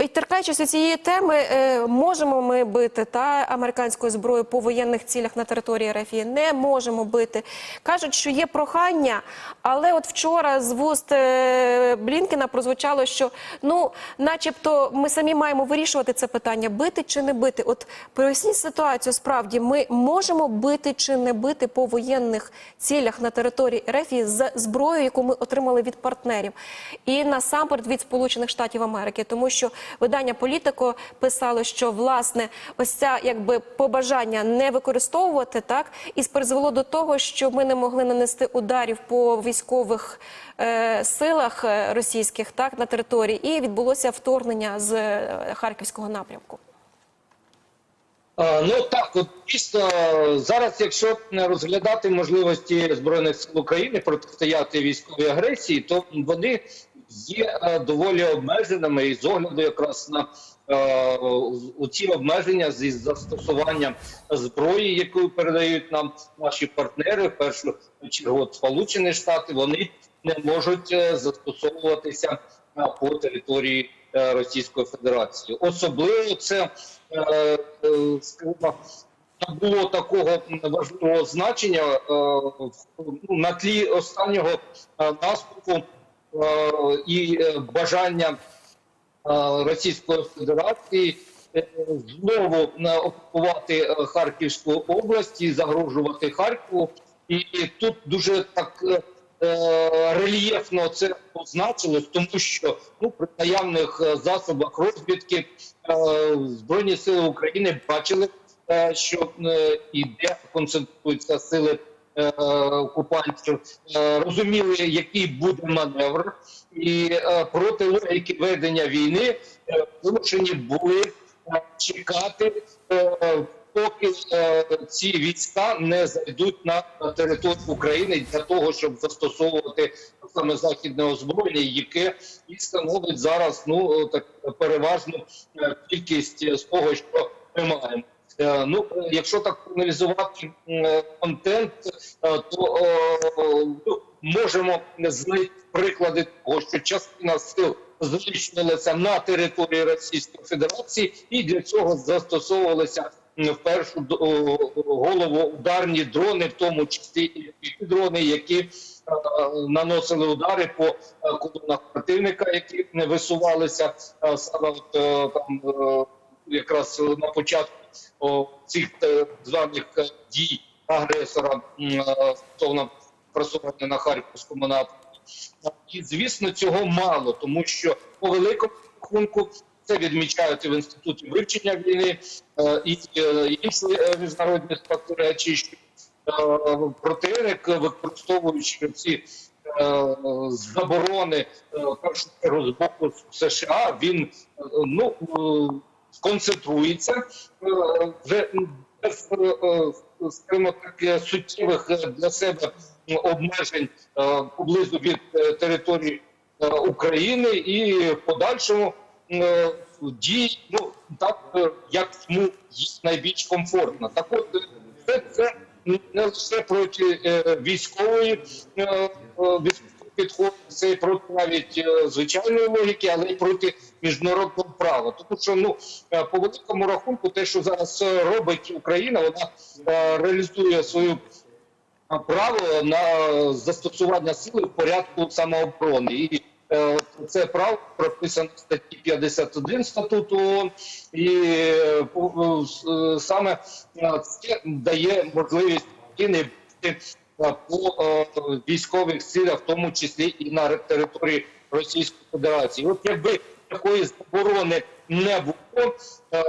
І торкаючись цієї теми, е, можемо ми бити та американською зброєю по воєнних цілях на території РФ? Не можемо бити. Кажуть, що є прохання, але от вчора з вуст е, Блінкена прозвучало, що ну, начебто, ми самі маємо вирішувати це питання: бити чи не бити. От поясніть ситуацію. Справді, ми можемо бити чи не бити по воєнних цілях на території РФ з зброєю, яку ми отримали від партнерів, і насамперед від Сполучених Штатів Америки, тому що видання Політико писало, що власне ось ця якби побажання не використовувати так і призвело до того, що ми не могли нанести ударів по військових е, силах е, російських так на території, і відбулося вторгнення з е, харківського напрямку. Ну так, от дійсно зараз, якщо розглядати можливості збройних сил України протистояти військовій агресії, то вони є е, доволі обмеженими і з огляду якраз на е, ці обмеження зі застосуванням зброї, яку передають нам наші партнери, в першу чергу Сполучені Штати, вони не можуть е, застосовуватися по території Російської Федерації. Особливо це було такого важливого значення ну, на тлі останнього наступу і е, бажання е, Російської Федерації е, знову е, окупувати е, Харківську область і загрожувати Харкову. І тут дуже так е, е, рельєфно це позначилось, тому що ну при наявних е, засобах розвідки е, збройні сили України бачили, е, що е, і де концентруються сили е, окупантів, е, розуміли, який буде маневр, і е, проти логіки ведення війни е, вимушені були е, чекати. е, Поки е, ці війська не зайдуть на територію України для того, щоб застосовувати саме західне озброєння, яке і становить зараз ну так переважну е, кількість з того, що ми маємо. Е, Ну, е, якщо так аналізувати контент, е, то е, ну, можемо знайти приклади того, що частина сил знищувалася на території Російської Федерації, і для цього застосовувалися в першу голову ударні дрони, в тому числі і дрони, які е, наносили удари по е, колонах противника, які не висувалися е, саме е, там е, якраз на початку цих е, званих е, дій агресора е, стосовно просування на харківському напрямку. І звісно, цього мало, тому що по великому рахунку це відмічають і в інституті вивчення війни і інші міжнародні спостерігачі, що противник, використовуючи ці заборони першу з боку США, він ну сконцентрується е, без е, е, скажімо так суттєвих для себе обмежень поблизу від території України і подальшому дій, ну так як йому найбільш комфортно. Так от це, це не лише проти е, військової підходу, це проти навіть е, звичайної логіки, але й проти міжнародного права. Тому що ну е, по великому рахунку, те, що зараз робить Україна, вона е, реалізує свою право на застосування сили в порядку самооборони. І це право прописано в статті 51 статуту ООН, і саме це дає можливість України по е, військових цілях, в тому числі і на території Російської Федерації. От якби такої заборони не було, е,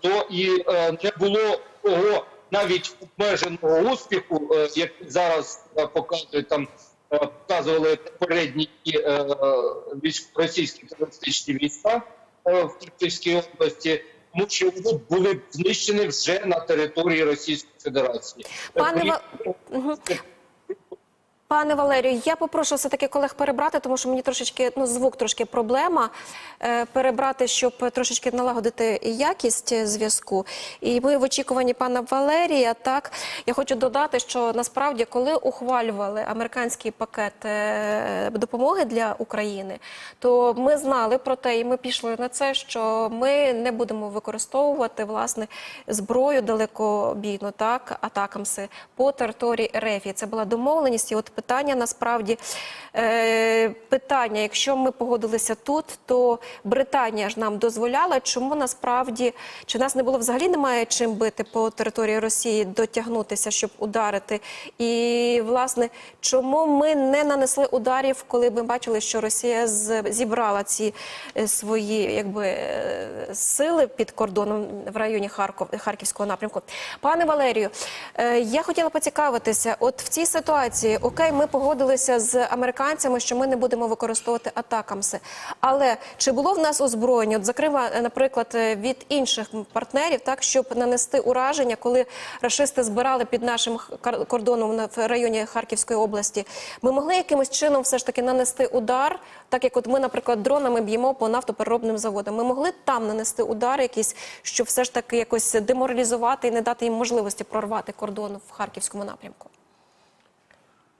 то і е, не було того навіть обмеженого успіху, е, який зараз е, показують там. е, Показували попередні е, російські терористичні війська е, в Харківській області, тому що вони були знищені вже на території Російської Федерації. Пане Ва-. Пане Валерію, я попрошу все-таки колег перебрати, тому що мені трошечки ну звук трошки проблема. Е, перебрати, щоб трошечки налагодити якість зв'язку. І ми в очікуванні пана Валерія. Так я хочу додати, що насправді, коли ухвалювали американський пакет е, допомоги для України, то ми знали про те, і ми пішли на це, що ми не будемо використовувати власне зброю далекобійну, так атакамси по території РФ. Це була домовленість. І от питання насправді е, питання, якщо ми погодилися тут, то Британія ж нам дозволяла. Чому насправді чи нас не було взагалі немає чим бити по території Росії, дотягнутися, щоб ударити? І власне, чому ми не нанесли ударів, коли ми бачили, що Росія зібрала ці е, свої якби е, сили під кордоном в районі Харков, Харківського напрямку? Пане Валерію, е, я хотіла поцікавитися, от в цій ситуації, окей, ми погодилися з американцями, що ми не будемо використовувати атакамси. Але чи було в нас озброєння, от, зокрема, е, наприклад, е, від інших партнерів, так щоб нанести ураження, коли рашисти збирали під нашим кордоном в районі Харківської області, ми могли якимось чином все ж таки нанести удар, так як от ми, наприклад, дронами б'ємо по нафтопереробним заводам. Ми могли там нанести удар якийсь, щоб все ж таки якось деморалізувати і не дати їм можливості прорвати кордон в Харківському напрямку.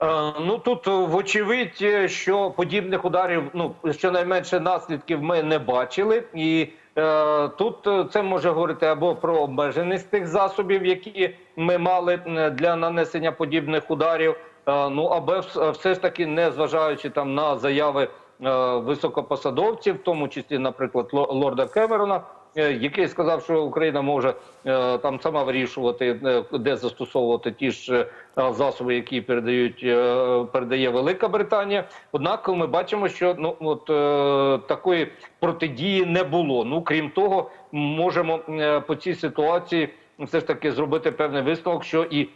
Е, Ну тут е, вочевидь, е, що подібних ударів, ну щонайменше наслідків ми не бачили, і е, тут це може говорити або про обмеженість тих засобів, які ми мали для нанесення подібних ударів. е, Ну або все ж таки, не зважаючи там на заяви е, високопосадовців, в тому числі, наприклад, лорда Кемерона, який сказав, що Україна може е, там сама вирішувати, е, де застосовувати ті ж е, засоби, які передають е, передає Велика Британія. Однак ми бачимо, що ну от е, такої протидії не було. Ну крім того, можемо е, по цій ситуації. Все ж таки зробити певний висновок, що і е,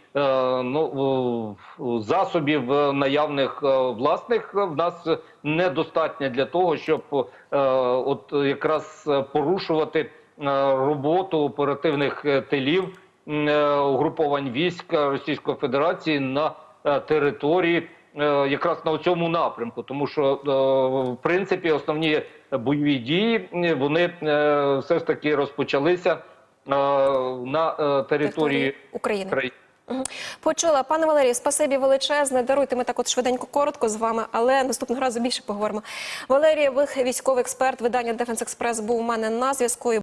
ну засобів е, наявних е, власних в нас недостатньо для того, щоб е, от якраз порушувати е, роботу оперативних тилів е, угруповань військ Російської Федерації на території. Якраз на цьому напрямку, тому що в принципі основні бойові дії вони все ж таки розпочалися на е, території України. України. Почула, пане Валерію, спасибі величезне. Даруйте ми так от швиденько, коротко з вами, але наступного разу більше поговоримо. Валерій Вих, військовий експерт, видання Дефенс Експрес був у мене на зв'язку.